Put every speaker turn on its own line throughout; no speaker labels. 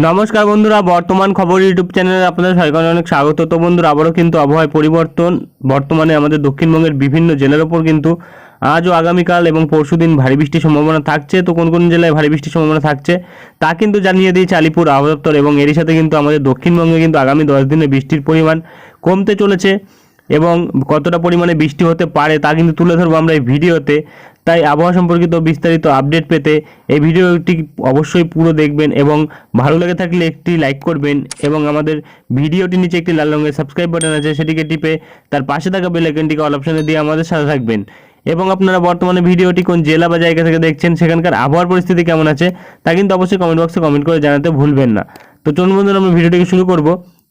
নমস্কার বন্ধুরা, বর্তমান খবর ইউটিউব চ্যানেলে আপনাদের সবাইকে অনেক স্বাগত। তো বন্ধুরা, আবারও কিন্তু আবহাওয়ায় পরিবর্তন। বর্তমানে আমাদের দক্ষিণবঙ্গের বিভিন্ন জেলার ওপর কিন্তু আজ ও আগামীকাল এবং পরশুদিন ভারী বৃষ্টির সম্ভাবনা থাকছে। তো কোন কোন জেলায় ভারী বৃষ্টির সম্ভাবনা থাকছে, তা কিন্তু জানিয়ে দিয়েছে আলিপুর আবহাওয়া এবং এরই সাথে কিন্তু আমাদের দক্ষিণবঙ্গে কিন্তু আগামী দশ দিনে বৃষ্টির পরিমাণ কমতে চলেছে এবং কতটা পরিমাণে বৃষ্টি হতে পারে তা কিন্তু তুলে ধরবো আমরা এই ভিডিওতে। তাই আবহাওয়া সম্পর্কিত বিস্তারিত আপডেট পেতে এই ভিডিওটি অবশ্যই পুরো দেখবেন এবং ভালো লেগে থাকলে একটি লাইক করবেন এবং আমাদের ভিডিওটির নিচে একটি লাল রঙের সাবস্ক্রাইব বাটন আছে, সেটিকে টিপে তার পাশে থাকা বেল আইকনটিকে অল অপশনে দিয়ে আমাদের সাথে থাকবেন। এবং আপনারা বর্তমানে ভিডিওটি কোন জেলা বা জায়গা থেকে দেখছেন, সেখানকার আবহাওয়ার পরিস্থিতি কেমন আছে, তা কিন্তু অবশ্যই কমেন্ট বক্সে কমেন্ট করে জানাতে ভুলবেন না। তো চলুন বন্ধুরা, আমরা ভিডিওটিকে শুরু করব।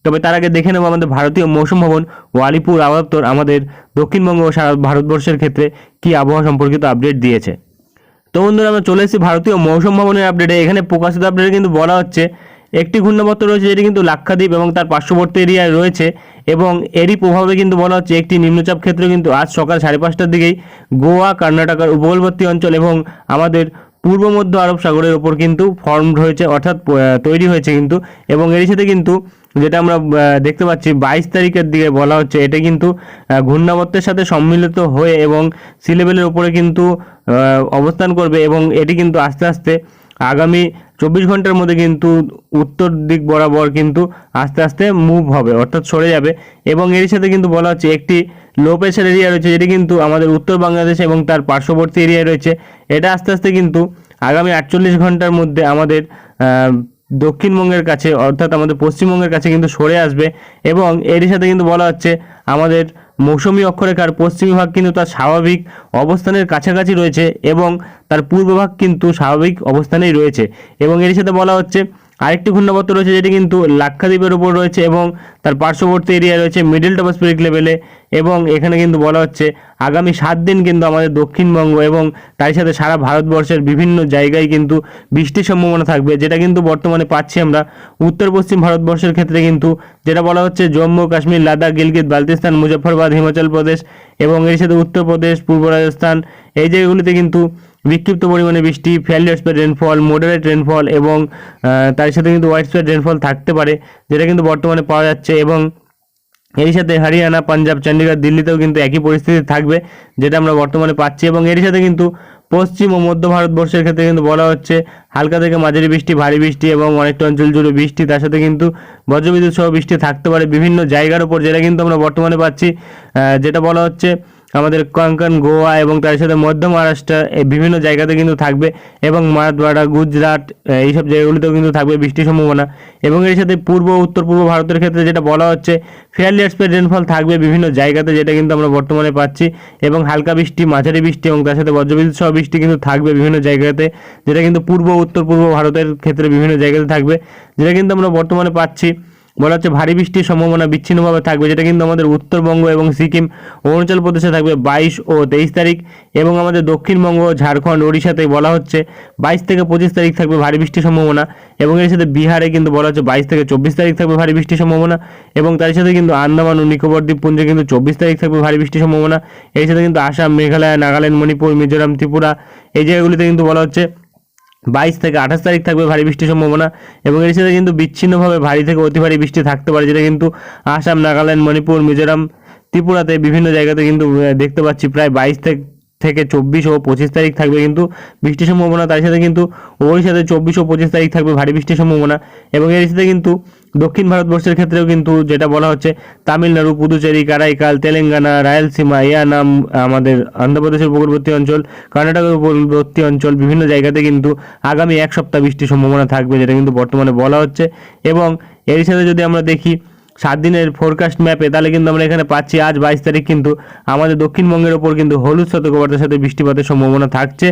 তবে তার আগে দেখে নেব আমাদের ভারতীয় মৌসুম ভবন ও আলিপুর আমাদের দক্ষিণবঙ্গ ও সারা ভারতবর্ষের ক্ষেত্রে কি আবহাওয়া সম্পর্কিত আপডেট দিয়েছে। তো বন্ধুরা, আমরা চলে এসেছি ভারতীয় মৌসুম ভবনের আপডেটে এখানে প্রকাশিত আপডেটে কিন্তু বলা হচ্ছে, একটি ঘূর্ণাবর্ত রয়েছে যেটি কিন্তু লাক্ষাদ্বীপ এবং তার পার্শ্ববর্তী এরিয়ায় রয়েছে এবং এরই প্রভাবে কিন্তু বলা হচ্ছে একটি নিম্নচাপ ক্ষেত্র কিন্তু আজ সকাল সাড়ে পাঁচটার দিকেই গোয়া, কর্ণাটকার উপকূলবর্তী অঞ্চল এবং আমাদের পূর্ব মধ্য আরব সাগরের ওপর কিন্তু ফর্ম হয়েছে, অর্থাৎ তৈরি হয়েছে কিন্তু এবং এর সাথে কিন্তু যেটা আমরা দেখতে পাচ্ছি, বাইশ তারিখের দিকে বলা হচ্ছে, এটা কিন্তু ঘূর্ণাবর্তের সাথে সম্মিলিত হয়ে এবং সি লেভেলের উপরে কিন্তু অবস্থান করবে এবং এটি কিন্তু আস্তে আস্তে আগামী চব্বিশ ঘণ্টার মধ্যে কিন্তু উত্তর দিক বরাবর কিন্তু আস্তে আস্তে মুভ হবে, অর্থাৎ সরে যাবে। এবং এর সাথে কিন্তু বলা হচ্ছে, একটি লো প্রেশার এরিয়া রয়েছে, যেটি কিন্তু আমাদের উত্তর বাংলাদেশ এবং তার পার্শ্ববর্তী এরিয়ায় রয়েছে। এটা আস্তে আস্তে কিন্তু আগামী আটচল্লিশ ঘণ্টার মধ্যে আমাদের দক্ষিণবঙ্গের কাছে, অর্থাৎ আমাদের পশ্চিমবঙ্গের কাছে কিন্তু সরে আসবে এবং এরই সাথে কিন্তু বলা হচ্ছে আমাদের মৌসুমী অক্ষরেখার পশ্চিমী ভাগ কিন্তু তার স্বাভাবিক অবস্থানের কাছাকাছি রয়েছে এবং তার পূর্বভাগ কিন্তু স্বাভাবিক অবস্থানেই রয়েছে এবং এর সাথে বলা হচ্ছে আরেকটি ঘূর্ণাবর্ত রয়েছে যেটি কিন্তু লাক্ষাদ্বীপের উপর রয়েছে এবং তার পার্শ্ববর্তী এরিয়া রয়েছে মিডল টপোস্ফিরিক লেভেলে এবং এখানে কিন্তু বলা হচ্ছে আগামী সাত দিন কিন্তু আমাদের দক্ষিণবঙ্গ এবং তার সাথে সারা ভারতবর্ষের বিভিন্ন জায়গায় কিন্তু বৃষ্টির সম্ভাবনা থাকবে, যেটা কিন্তু বর্তমানে পাচ্ছি আমরা। উত্তর পশ্চিম ভারতবর্ষের ক্ষেত্রে কিন্তু যেটা বলা হচ্ছে জম্মু, কাশ্মীর, লাদাখ, গিলগিত বালতিস্তান মুজফ্ফরবাদ, হিমাচল প্রদেশ এবং এর সাথে উত্তরপ্রদেশ পূর্ব রাজস্থান এই জায়গাগুলিতে কিন্তু বিক্ষিপ্ত পরিমাণে বৃষ্টি fairly spread rainfall moderate rainfall এবং তার সাথে কিন্তু হোয়াইট স্প্রেড রেনফল থাকতে পারে, যেটা কিন্তু বর্তমানে পাওয়া যাচ্ছে এবং এর সাথে হরিয়ানা, পাঞ্জাব চণ্ডীগড় দিল্লিতেও কিন্তু একই পরিস্থিতি থাকবে, যেটা আমরা বর্তমানে পাচ্ছি এবং এর সাথে কিন্তু পশ্চিম ও মধ্য ভারতবর্ষের ক্ষেত্রে কিন্তু বলা হচ্ছে, হালকা থেকে মাঝারি বৃষ্টি, ভারী বৃষ্টি এবং অনেকটা অঞ্চল জুড়ে বৃষ্টি, তার সাথে কিন্তু বজ্রবিদ্যুৎ সহ বৃষ্টি থাকতে পারে বিভিন্ন জায়গার উপর, যেটা কিন্তু আমরা বর্তমানে পাচ্ছি যেটা বলা হচ্ছে আমাদের কঙ্কন, গোয়া এবং তার সাথে মধ্য মহারাষ্ট্র বিভিন্ন জায়গাতে কিন্তু থাকবে এবং মারাঠওয়াড়া, গুজরাট এইসব জায়গাগুলিতেও কিন্তু থাকবে বৃষ্টির সম্ভাবনা। এবং এর সাথে পূর্ব, উত্তর, পূর্ব ভারতের ক্ষেত্রে যেটা বলা হচ্ছে, ফেয়ারলি স্প্রেড রেনফল থাকবে বিভিন্ন জায়গাতে, যেটা কিন্তু আমরা বর্তমানে পাচ্ছি। এবং হালকা বৃষ্টি, মাঝারি বৃষ্টি এবং তার সাথে বজ্রবিদ্যুৎ সহ বৃষ্টি কিন্তু থাকবে বিভিন্ন জায়গাতে, যেটা কিন্তু পূর্ব, উত্তর, পূর্ব ভারতের ক্ষেত্রে বিভিন্ন জায়গাতে থাকবে। যেটা কিন্তু আমরা বর্তমানে পাচ্ছি। বলা হচ্ছে ভারী বৃষ্টির সম্ভাবনা বিচ্ছিন্নভাবে থাকবে, যেটা কিন্তু আমাদের উত্তরবঙ্গ এবং সিকিম, অরুণাচল প্রদেশে থাকবে বাইশ ও তেইশ তারিখ এবং আমাদের দক্ষিণবঙ্গ, ঝাড়খণ্ড, ওড়িশাতে বলা হচ্ছে বাইশ থেকে পঁচিশ তারিখ থাকবে ভারী বৃষ্টির সম্ভাবনা এবং এর সাথে বিহারে কিন্তু বলা হচ্ছে বাইশ থেকে চব্বিশ তারিখ থাকবে ভারী বৃষ্টির সম্ভাবনা এবং তার সাথে কিন্তু আন্দামান ও নিকোবর দ্বীপপুঞ্জে কিন্তু চব্বিশ তারিখ থাকবে ভারী বৃষ্টির সম্ভাবনা। এর সাথে কিন্তু আসাম, মেঘালয়, নাগাল্যান্ড, মণিপুর, মিজোরাম, ত্রিপুরা এই জায়গাগুলিতে কিন্তু বলা হচ্ছে বাইশ থেকে আঠাশ তারিখ থাকবে ভারী বৃষ্টির সম্ভাবনা এবং এর সাথে কিন্তু বিচ্ছিন্নভাবে ভারী থেকে অতি ভারী বৃষ্টি থাকতে পারে, যেটা কিন্তু আসাম, নাগাল্যান্ড, মণিপুর, মিজোরাম, ত্রিপুরাতে বিভিন্ন জায়গাতে কিন্তু দেখতে পাচ্ছি প্রায় বাইশ থেকে থেকে চব্বিশ ও পঁচিশ তারিখ থাকবে কিন্তু বৃষ্টির সম্ভাবনা। তার সাথে কিন্তু ওড়িশাতে চব্বিশ ও পঁচিশ তারিখ থাকবে ভারী বৃষ্টির সম্ভাবনা এবং এর সাথে কিন্তু দক্ষিণ ভারতবর্ষের ক্ষেত্রেও কিন্তু যেটা বলা হচ্ছে, তামিলনাড়ু, পুদুচেরি, কারাইকাল, তেলেঙ্গানা, রায়ালসীমা ইয়ানাম আমাদের অন্ধ্রপ্রদেশের উপকূলবর্তী অঞ্চল, কর্ণাটকের উপকূলবর্তী অঞ্চল, বিভিন্ন জায়গাতে কিন্তু আগামী এক সপ্তাহ বৃষ্টির সম্ভাবনা থাকবে, যেটা কিন্তু বর্তমানে বলা হচ্ছে। এবং এর সাথে যদি আমরা দেখি সাত দিনের ফোরকাস্ট ম্যাপে তাহলে কিন্তু আমরা এখানে পাচ্ছি আজ বাইশ তারিখ কিন্তু আমাদের দক্ষিণবঙ্গের ওপর কিন্তু হলুদ সতর্কবার্তার সাথে বৃষ্টিপাতের সম্ভাবনা থাকছে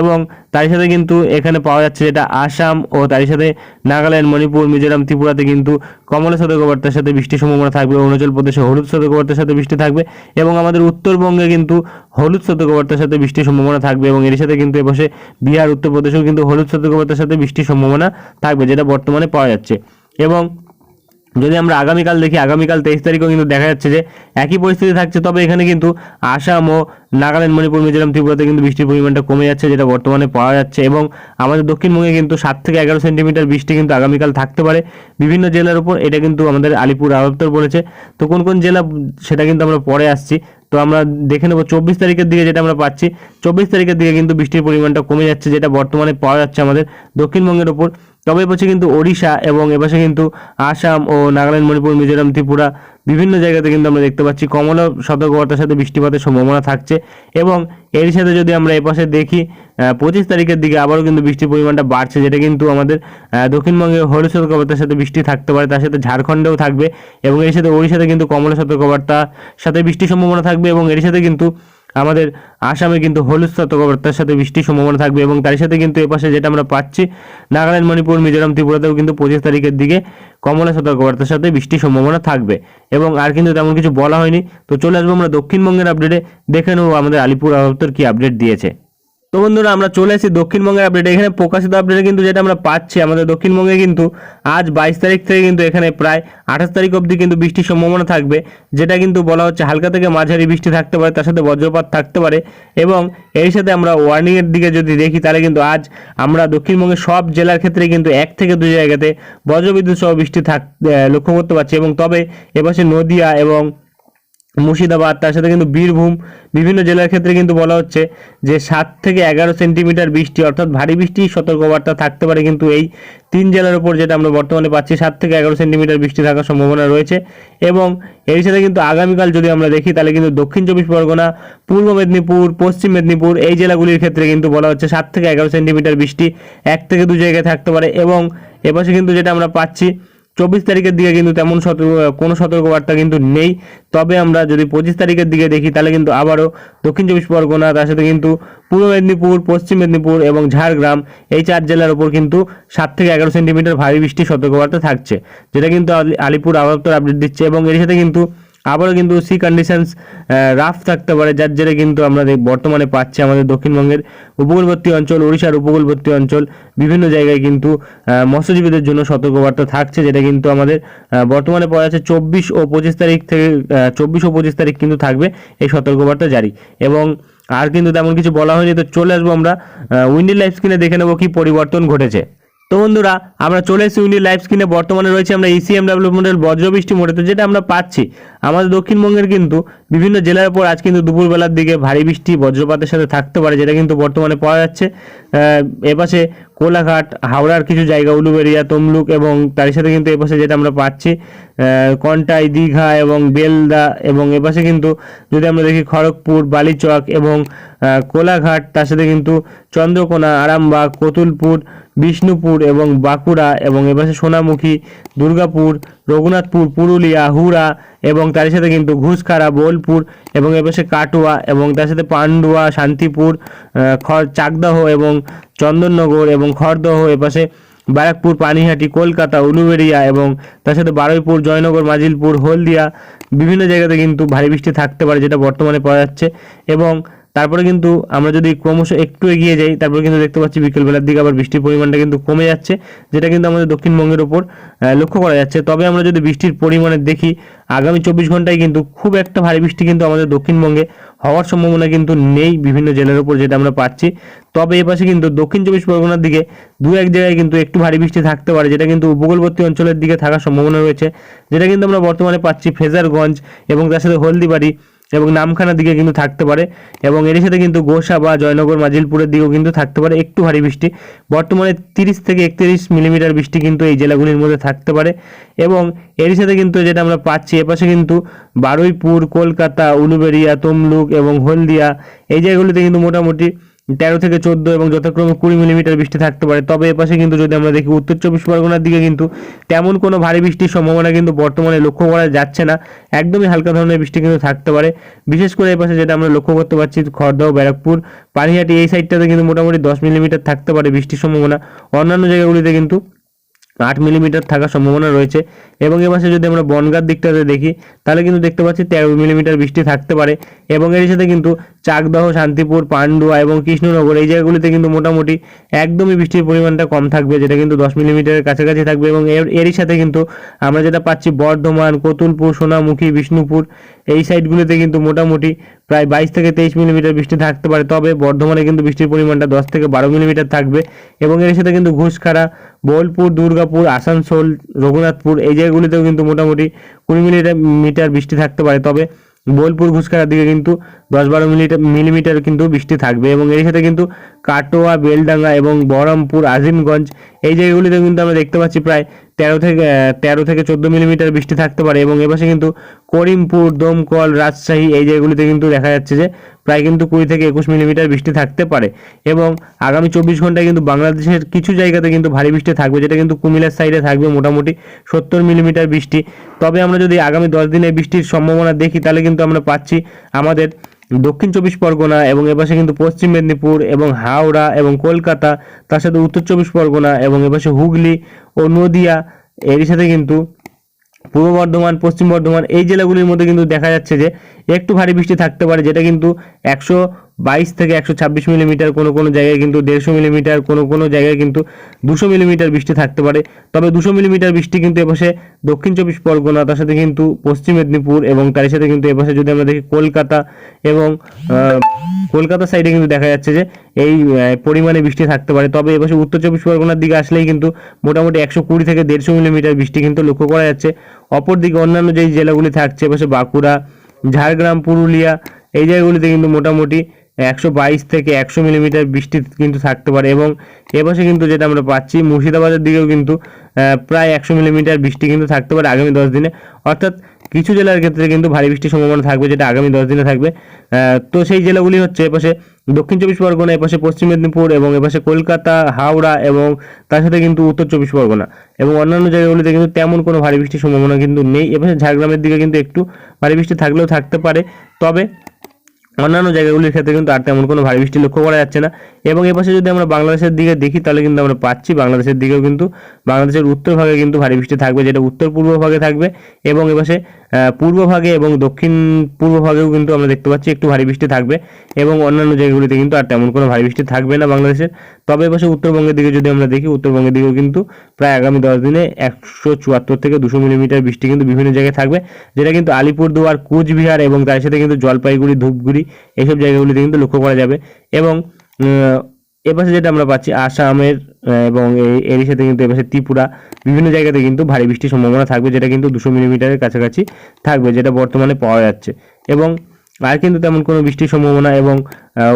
এবং তার সাথে কিন্তু এখানে পাওয়া যাচ্ছে যেটা আসাম ও তার সাথে নাগাল্যান্ড, মণিপুর, মিজোরাম, ত্রিপুরাতে কিন্তু কমলা সতর্কবার্তার সাথে বৃষ্টির সম্ভাবনা থাকবে, অরুণাচল প্রদেশে হলুদ সতর্কবার্তার সাথে বৃষ্টি থাকবে এবং আমাদের উত্তরবঙ্গে কিন্তু হলুদ সতর্কবার্তার সাথে বৃষ্টির সম্ভাবনা থাকবে এবং এর সাথে কিন্তু এবছর বিহার, উত্তরপ্রদেশেও কিন্তু হলুদ সতর্কবার্তার সাথে বৃষ্টির সম্ভাবনা থাকবে যেটা বর্তমানে পাওয়া যাচ্ছে এবং যদি আমরা আগামীকাল দেখি, আগামীকাল তেইশ তারিখও কিন্তু দেখা যাচ্ছে যে একই পরিস্থিতি থাকছে। তবে এখানে কিন্তু আসাম ও নাগাল্যান্ড, মণিপুর, মিজোরাম, ত্রিপুরাতে কিন্তু বৃষ্টির পরিমাণটা কমে যাচ্ছে, যেটা বর্তমানে পাওয়া যাচ্ছে এবং আমাদের দক্ষিণবঙ্গে কিন্তু সাত থেকে এগারো সেন্টিমিটার বৃষ্টি কিন্তু আগামীকাল থাকতে পারে। বিভিন্ন জেলার উপর এটা কিন্তু আমাদের আলিপুর আবহাওয়া বলেছে। তো কোন কোন জেলা সেটা কিন্তু আমরা পরে আসছি। তো আমরা দেখে নেব চব্বিশ তারিখের দিকে যেটা আমরা পাচ্ছি। চব্বিশ তারিখের দিকে কিন্তু বৃষ্টির পরিমাণটা কমে যাচ্ছে, যেটা বর্তমানে পাওয়া যাচ্ছে আমাদের দক্ষিণবঙ্গের ওপর তবে এবছর কিন্তু ওড়িশা এবং এবছর কিন্তু আসাম ও নাগাল্যান্ড, মণিপুর, মিজোরাম, ত্রিপুরা বিভিন্ন জায়গাতে কিন্তু আমরা দেখতে পাচ্ছি কমলা সতর্কবার্তার সাথে বৃষ্টিপাতের সম্ভাবনা থাকছে এবং এর সাথে যদি আমরা এপাশে দেখি পঁচিশ তারিখের দিকে আবারও কিন্তু বৃষ্টির পরিমাণটা বাড়ছে, যেটা কিন্তু আমাদের দক্ষিণবঙ্গে হলুদ সতর্কবার্তার সাথে বৃষ্টি থাকতে পারে, তার সাথে ঝাড়খণ্ডেও থাকবে এবং এর সাথে ওড়িশাতে কিন্তু কমলা সতর্কবার্তার সাথে বৃষ্টির সম্ভাবনা থাকবে এবং এর সাথে কিন্তু আমাদের আসামে কিন্তু হলুদ সতর্কবার্তার সাথে বৃষ্টির সম্ভাবনা থাকবে এবং তার সাথে কিন্তু এপাশে যেটা আমরা পাচ্ছি, নাগাল্যান্ড, মণিপুর, মিজোরাম, ত্রিপুরাতেও কিন্তু পঁচিশ তারিখের দিকে কমলা সতর্কবার্তার সাথে বৃষ্টির সম্ভাবনা থাকবে। এবং আর কিন্তু তেমন কিছু বলা হয়নি। তো চলে আসব আমরা দক্ষিণবঙ্গের আপডেটে দেখে নেব আমাদের আলিপুর আদপ্তর কি আপডেট দিয়েছে। তো বন্ধুরা, আমরা চলে এসেছি দক্ষিণবঙ্গের আপডেট এখানে প্রকাশিত আপডেটে কিন্তু যেটা আমরা পাচ্ছি, আমাদের দক্ষিণবঙ্গে কিন্তু আজ বাইশ তারিখ থেকে কিন্তু এখানে প্রায় আঠাশ তারিখ অবধি কিন্তু বৃষ্টির সম্ভাবনা থাকবে, যেটা কিন্তু বলা হচ্ছে হালকা থেকে মাঝারি বৃষ্টি থাকতে পারে, তার সাথে বজ্রপাত থাকতে পারে। এবং এর সাথে আমরা ওয়ার্নিংয়ের দিকে যদি দেখি, তাহলে কিন্তু আজ আমরা দক্ষিণবঙ্গের সব জেলার ক্ষেত্রে কিন্তু এক থেকে দুই জায়গাতে বজ্রবিদ্যুৎ সহ বৃষ্টি থাক লক্ষ্য করতে পারছি। এবং তবে এপাশে নদিয়া এবং মুর্শিদাবাদ, তার সাথে কিন্তু বীরভূম, বিভিন্ন জেলার ক্ষেত্রে কিন্তু বলা হচ্ছে যে সাত থেকে এগারো সেন্টিমিটার বৃষ্টি, অর্থাৎ ভারী বৃষ্টির সতর্কবার্তা থাকতে পারে কিন্তু এই তিন জেলার উপর যেটা আমরা বর্তমানে পাচ্ছি, সাত থেকে এগারো সেন্টিমিটার বৃষ্টি থাকার সম্ভাবনা রয়েছে। এবং এর সাথে কিন্তু আগামীকাল যদি আমরা দেখি, তাহলে কিন্তু দক্ষিণ চব্বিশ পরগনা, পূর্ব মেদিনীপুর, পশ্চিম মেদিনীপুর, এই জেলাগুলির ক্ষেত্রে কিন্তু বলা হচ্ছে সাত থেকে এগারো সেন্টিমিটার বৃষ্টি এক থেকে দু জায়গায় থাকতে পারে। এবং এপাশে কিন্তু যেটা আমরা পাচ্ছি চব্বিশ তারিখের দিকে কিন্তু তেমন সতর্ক, কোনো সতর্কবার্তা কিন্তু নেই। তবে আমরা যদি পঁচিশ তারিখের দিকে দেখি, তাহলে কিন্তু আবারও দক্ষিণ চব্বিশ পরগনা, তার সাথে কিন্তু পূর্ব মেদিনীপুর, পশ্চিম মেদিনীপুর এবং ঝাড়গ্রাম এই চার জেলার উপর কিন্তু সাত থেকে এগারো সেন্টিমিটার ভারী বৃষ্টির সতর্কবার্তা থাকছে, যেটা কিন্তু আলি- আলিপুর আবহাওয়া আপডেট দিচ্ছে এবং এর সাথে কিন্তু আবারও কিন্তু সি কন্ডিশনস রাফ থাকতে পারে, যার জেরে কিন্তু আমরা বর্তমানে পাচ্ছি আমাদের দক্ষিণবঙ্গের উপকূলবর্তী অঞ্চল, ওড়িশার উপকূলবর্তী অঞ্চল, বিভিন্ন জায়গায় কিন্তু মৎস্যজীবীদের জন্য সতর্কবার্তা থাকছে, যেটা কিন্তু আমাদের বর্তমানে পাওয়া যাচ্ছে চব্বিশ ও পঁচিশ তারিখ থেকে চব্বিশ ও পঁচিশ তারিখ কিন্তু থাকবে এই সতর্কবার্তা জারি। এবং আর কিন্তু তেমন কিছু বলা হয়নি, তো চলে আসব আমরা উইন্ডি লাইফ স্ক্রিনে দেখে নেব কি পরিবর্তন ঘটেছে। তো বন্ধুরা, আমরা চলে এসেছি উইন্ডি লাইভ স্ক্রিনে বর্তমানে রয়েছে আমরা E ইসিএম ডেভেলপমেন্টের বজ্রবৃষ্টি মোড়ে। তো যেটা আমরা পাচ্ছি, আমাদের দক্ষিণবঙ্গের কিন্তু বিভিন্ন জেলার উপর আজ কিন্তু দুপুরবেলার দিকে ভারী বৃষ্টি, বজ্রপাতের সাথে থাকতে পারে, যেটা কিন্তু বর্তমানে পাওয়া যাচ্ছে। এপাশে কোলাঘাট, হাওড়ার কিছু জায়গা উলুবেরিয়া তমলুক এবং তার সাথে কিন্তু এপাশে যেটা আমরা পাচ্ছি কন্টাই, দীঘা এবং বেলদা এবং এপাশে কিন্তু যদি আমরা দেখি খড়গপুর, বালিচক এবং কোলাঘাট, তার সাথে কিন্তু চন্দ্রকোনা, আরামবাগ, কতুলপুর বিষ্ণুপুর এবং বাঁকুড়া এবং এপাশে সোনামুখী, দুর্গাপুর, রঘুনাথপুর, পুরুলিয়া, হুড়া এবং তার সাথে কিন্তু ঘুষখাড়া বোলপুর এবং এপাশে কাটোয়া এবং তার সাথে পান্ডুয়া, শান্তিপুর খড়, চাকদাহ এবং চন্দননগর এবং খড়দহ এপাশে ব্যারাকপুর, পানিহাটি, কলকাতা, উলুবেড়িয়া এবং তার সাথে বারুইপুর, জয়নগর, মাজিলপুর, হলদিয়া বিভিন্ন জায়গাতে কিন্তু ভারী বৃষ্টি থাকতে পারে যেটা বর্তমানে পাওয়া যাচ্ছে এবং তারপরে কিন্তু আমরা যদি ক্রমশ একটু এগিয়ে যাই, তারপরে কিন্তু দেখতে পাচ্ছি বিকেলবেলার দিকে আবার বৃষ্টির পরিমাণটা কিন্তু কমে যাচ্ছে, যেটা কিন্তু আমাদের দক্ষিণবঙ্গের ওপর লক্ষ্য করা যাচ্ছে। তবে আমরা যদি বৃষ্টির পরিমাণে দেখি, আগামী চব্বিশ ঘন্টায় কিন্তু খুব একটা ভারী বৃষ্টি কিন্তু আমাদের দক্ষিণবঙ্গে হওয়ার সম্ভাবনা কিন্তু নেই বিভিন্ন জেলার উপর যেটা আমরা পাচ্ছি। তবে এ পাশে কিন্তু দক্ষিণ চব্বিশ পরগনার দিকে দু এক জায়গায় কিন্তু একটু ভারী বৃষ্টি থাকতে পারে, যেটা কিন্তু উপকূলবর্তী অঞ্চলের দিকে থাকার সম্ভাবনা রয়েছে, যেটা কিন্তু আমরা বর্তমানে পাচ্ছি ফেজারগঞ্জ এবং তার সাথে হলদিবাড়ি। এবং নামখানার দিকে কিন্তু থাকতে পারে। এবং এর সাথে কিন্তু গোসা বা জয়নগর, মাজিলপুরের দিকেও কিন্তু থাকতে পারে। একটু ভারী বৃষ্টি। বর্তমানে তিরিশ থেকে একত্রিশ মিলিমিটার বৃষ্টি কিন্তু এই জেলাগুলির মধ্যে থাকতে পারে। এবং এর সাথে কিন্তু যেটা আমরা পাচ্ছি, এপাশে কিন্তু বারুইপুর, কলকাতা উলুবেড়িয়া তমলুক এবং হলদিয়া এই জায়গাগুলিতে কিন্তু মোটামুটি তেরো থেকে চোদ্দ এবং যথাক্রমে কুড়ি মিলিমিটার বৃষ্টি থাকতে পারে। তবে এপাশে কিন্তু যদি আমরা দেখি উত্তর চব্বিশ পরগনার দিকে কিন্তু তেমন কোনো ভারী বৃষ্টির সম্ভাবনা কিন্তু বর্তমানে লক্ষ্য করা যাচ্ছে না। একদমই হালকা ধরনের বৃষ্টি কিন্তু থাকতে পারে। বিশেষ করে এপাশে যেটা আমরা লক্ষ্য করতে পারছি, খড়দহ, ব্যারাকপুর, পানিহাটি, এই সাইডটাতে কিন্তু মোটামুটি দশ মিলিমিটার থাকতে পারে বৃষ্টির সম্ভাবনা। অন্যান্য জায়গাগুলিতে কিন্তু আট মিলিমিটার থাকার সম্ভাবনা রয়েছে। এবং এ মাসে যদি আমরা বনগার দিকটাতে দেখি, তাহলে কিন্তু দেখতে পাচ্ছি তেরো মিলিমিটার বৃষ্টি থাকতে পারে। এবং এর সাথে কিন্তু চাকদহ, শান্তিপুর, পান্ডুয়া এবং কৃষ্ণনগর এই জায়গাগুলিতে কিন্তু মোটামুটি একদমই বৃষ্টির পরিমাণটা কম থাকবে, যেটা কিন্তু দশ মিলিমিটারের কাছাকাছি থাকবে এবং এর, এরই সাথে কিন্তু আমরা যেটা পাচ্ছি বর্ধমান, কতুলপুর, সোনামুখী, বিষ্ণুপুর এই সাইডগুলিতে কিন্তু মোটামুটি প্রায় বাইশ থেকে তেইশ মিলিমিটার বৃষ্টি থাকতে পারে। তবে বর্ধমানে কিন্তু বৃষ্টির পরিমাণটা দশ থেকে বারো মিলিমিটার থাকবে এবং এর সাথে কিন্তু ঘুষখাড়া, বোলপুর, দুর্গাপুর, আসানসোল, রঘুনাথপুর এই জায়গাগুলিতেও কিন্তু মোটামুটি কুড়ি মিলিমিটার মিটার বৃষ্টি থাকতে পারে। তবে বোলপুর ঘুষখাড়ার দিকে কিন্তু দশ বারো মিলিটার মিলিমিটার কিন্তু বৃষ্টি থাকবে এবং এর সাথে কিন্তু কাটোয়া, বেলডাঙ্গা এবং বহরমপুর, আজিমগঞ্জ এই জায়গাগুলিতে কিন্তু আমরা দেখতে পাচ্ছি প্রায় তেরো থেকে তেরো থেকে চোদ্দ মিলিমিটার বৃষ্টি থাকতে পারে এবং এপাশে কিন্তু করিমপুর, দমকল, রাজশাহী এই জায়গাগুলিতে কিন্তু দেখা যাচ্ছে যে প্রায় কিন্তু কুড়ি থেকে একুশ মিলিমিটার বৃষ্টি থাকতে পারে এবং আগামী চব্বিশ ঘন্টায় কিন্তু বাংলাদেশের কিছু জায়গাতে কিন্তু ভারী বৃষ্টি থাকবে যেটা কিন্তু কুমিল্লার সাইডে থাকবে মোটামুটি সত্তর মিলিমিটার বৃষ্টি। তবে আমরা যদি আগামী দশ দিনে বৃষ্টির সম্ভাবনা দেখি তাহলে কিন্তু আমরা পাচ্ছি আমাদের দক্ষিণ চব্বিশ পরগনা এবং এপাশে কিন্তু পশ্চিম মেদিনীপুর এবং হাওড়া এবং কলকাতা, তার সাথে উত্তর চব্বিশ পরগনা এবং এপাশে হুগলি ও নদিয়া, এরই সাথে কিন্তু পূর্ব বর্ধমান, পশ্চিম বর্ধমান এই জেলাগুলির মধ্যে কিন্তু দেখা যাচ্ছে যে একটু ভারী বৃষ্টি থাকতে পারে, যেটা কিন্তু একশো বাইশ থেকে একশো ছাব্বিশ মিলিমিটার কোনো কোনো জায়গায় কিন্তু দেড়শো মিলিমিটার কোনো কোনো জায়গায় কিন্তু দুশো মিলিমিটার বৃষ্টি থাকতে পারে। তবে দুশো মিলিমিটার বৃষ্টি কিন্তু এপাশে দক্ষিণ চব্বিশ পরগনা, তার সাথে কিন্তু পশ্চিম মেদিনীপুর এবং তার সাথে কিন্তু এপাশে যদি আমরা দেখি কলকাতা এবং কলকাতা সাইডে কিন্তু দেখা যাচ্ছে যে এই পরিমাণে বৃষ্টি থাকতে পারে। তবে এপাশে উত্তর চব্বিশ পরগনার দিকে আসলেই কিন্তু মোটামুটি একশো কুড়ি থেকে দেড়শো মিলিমিটার বৃষ্টি কিন্তু লক্ষ্য করা যাচ্ছে। অপরদিকে অন্যান্য যেই জেলাগুলি থাকছে, এপাশে বাঁকুড়া, ঝাড়গ্রাম, পুরুলিয়া, এই জায়গাগুলিতে কিন্তু মোটামুটি একশো বাইশ থেকে একশো মিলিমিটার বৃষ্টি কিন্তু থাকতে পারে এবং এপাশে কিন্তু যেটা আমরা পাচ্ছি, মুর্শিদাবাদের দিকেও কিন্তু প্রায় একশো মিলিমিটার বৃষ্টি কিন্তু থাকতে পারে আগামী দশ দিনে। অর্থাৎ কিছু জেলার ক্ষেত্রে কিন্তু ভারী বৃষ্টির সম্ভাবনা থাকবে যেটা আগামী দশ দিনে থাকবে। তো সেই জেলাগুলি হচ্ছে এপাশে দক্ষিণ চব্বিশ পরগনা, এপাশে পশ্চিম মেদিনীপুর এবং এপাশে কলকাতা, হাওড়া এবং তার সাথে কিন্তু উত্তর চব্বিশ পরগনা এবং অন্যান্য জায়গাগুলিতে কিন্তু তেমন কোনো ভারী বৃষ্টির সম্ভাবনা কিন্তু নেই। এপাশে ঝাড়গ্রামের দিকে কিন্তু একটু ভারী বৃষ্টি থাকলেও থাকতে পারে। তবে অন্যান্য জায়গাগুলির ক্ষেত্রে কিন্তু আর তেমন কোনো ভারী বৃষ্টি লক্ষ্য করা যাচ্ছে না। এবং এপাশে যদি আমরা বাংলাদেশের দিকে দেখি তাহলে কিন্তু আমরা পাচ্ছি বাংলাদেশের দিকেও কিন্তু বাংলাদেশের উত্তর ভাগে কিন্তু ভারী বৃষ্টি থাকবে যেটা উত্তর পূর্ব ভাগে থাকবে এবং এপাশে আহ, পূর্ব ভাগে এবং দক্ষিণ পূর্ব ভাগেও কিন্তু আমরা দেখতে পাচ্ছি একটু ভারী বৃষ্টি থাকবে এবং অন্যান্য জায়গাগুলিতে কিন্তু আর তেমন কোনো ভারী বৃষ্টি থাকবে না বাংলাদেশের। তবে এপাশে উত্তরবঙ্গের দিকে যদি আমরা দেখি উত্তরবঙ্গের দিকেও কিন্তু প্রায় আগামী দশ দিনে একশো চুয়াত্তর থেকে দুশো মিলিমিটার বৃষ্টি কিন্তু বিভিন্ন জায়গায় থাকবে যেটা কিন্তু আলিপুরদুয়ার কুচবিহার এবং তার সাথে কিন্তু জলপাইগুড়ি ধূপগুড়ি এইসব জায়গাগুলিতে কিন্তু লক্ষ্য করা যাবে এবং এপাশে যেটা আমরা পাচ্ছি, আসামের এবং এরই সাথে কিন্তু এপাশে ত্রিপুরা, বিভিন্ন জায়গাতে কিন্তু ভারী বৃষ্টির সম্ভাবনা থাকবে, যেটা কিন্তু দুশো মিলিমিটারের কাছাকাছি থাকবে, যেটা বর্তমানে পাওয়া যাচ্ছে। এবং আর কিন্তু তেমন কোনো বৃষ্টির সম্ভাবনা এবং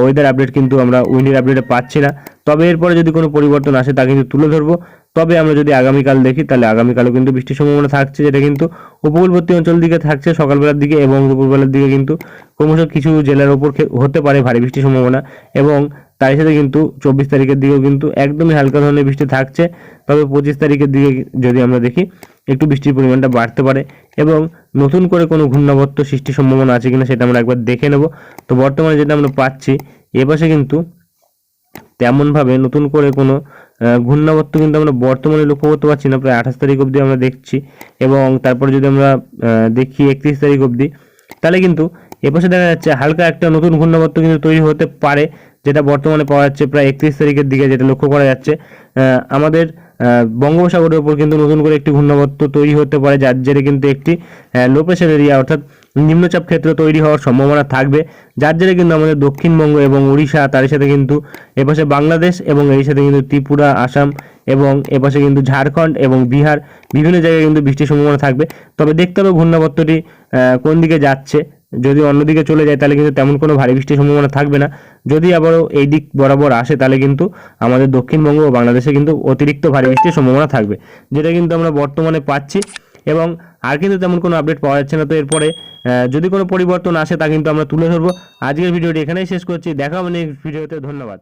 ওয়েদার আপডেট কিন্তু আমরা উইন্ডের আপডেটে পাচ্ছি না। তবে এরপরে যদি কোনো পরিবর্তন আসে, তা কিন্তু তুলে ধরবো। তবে আমরা যদি আগামীকাল দেখি, তাহলে আগামীকালও কিন্তু বৃষ্টির সম্ভাবনা থাকছে, যেটা কিন্তু উপকূলবর্তী অঞ্চল দিকে থাকছে, সকালবেলার দিকে এবং দুপুরবেলার দিকে কিন্তু ক্রমশ কিছু জেলার ওপর হতে পারে ভারী বৃষ্টির সম্ভাবনা। এবং তার সাথে কিন্তু চব্বিশ তারিখের দিকেও কিন্তু একদমই হালকা ধরনের বৃষ্টি থাকছে। তবে পঁচিশ তারিখের দিকে যদি আমরা দেখি, একটু বৃষ্টির পরিমাণটা বাড়তে পারে এবং নতুন করে কোনো ঘূর্ণাবর্ত সৃষ্টির সম্ভাবনা আছে কিনা সেটা আমরা একবার দেখে নেব। তো বর্তমানে যেটা আমরা পাচ্ছি এপাশে কিন্তু তেমনভাবে নতুন করে কোনো ঘূর্ণাবর্ত কিন্তু আমরা বর্তমানে লক্ষ্য করতে পারছি না। প্রায় আঠাশ তারিখ অবধি আমরা দেখছি এবং তারপরে যদি আমরা দেখি একত্রিশ তারিখ অবধি, তাহলে কিন্তু এপাশে দেখা যাচ্ছে হালকা একটা নতুন ঘূর্ণাবর্ত কিন্তু তৈরি হতে পারে। যেটা বর্তমানে পাওয়া যাচ্ছে প্রায় একত্রিশ তারিখের দিকে যেটা লক্ষ্য করা যাচ্ছে আমাদের বঙ্গোপসাগরের উপর কিন্তু নতুন করে একটি ঘূর্ণাবর্ত তৈরি হতে পারে, যার জেরে কিন্তু একটি লো প্রেশার এরিয়া অর্থাৎ নিম্নচাপ ক্ষেত্র তৈরি হওয়ার সম্ভাবনা থাকবে, যার জেরে কিন্তু আমাদের দক্ষিণবঙ্গ এবং উড়িষ্যা, তার সাথে কিন্তু এপাশে বাংলাদেশ এবং এর সাথে কিন্তু ত্রিপুরা, আসাম এবং এপাশে কিন্তু ঝাড়খণ্ড এবং বিহার বিভিন্ন জায়গায় কিন্তু বৃষ্টির সম্ভাবনা থাকবে। তবে দেখতে হবে ঘূর্ণাবর্তটি কোন দিকে যাচ্ছে। যদি অন্যদিকে চলে যায়, তাহলে কিন্তু তেমন কোনো ভারী বৃষ্টির সম্ভাবনা থাকবে না। যদি আবারও এই দিক বরাবর আসে, তাহলে কিন্তু আমাদের দক্ষিণবঙ্গ ও বাংলাদেশে কিন্তু অতিরিক্ত ভারী বৃষ্টির সম্ভাবনা থাকবে, যেটা কিন্তু আমরা বর্তমানে পাচ্ছি। এবং আর কিন্তু তেমন কোনো আপডেট পাওয়া যাচ্ছে না। তো এরপরে যদি কোনো পরিবর্তন আসে, তা কিন্তু আমরা তুলে ধরবো। আজকের ভিডিওটি এখানেই শেষ করছি। দেখা হবে ভিডিওতে ধন্যবাদ।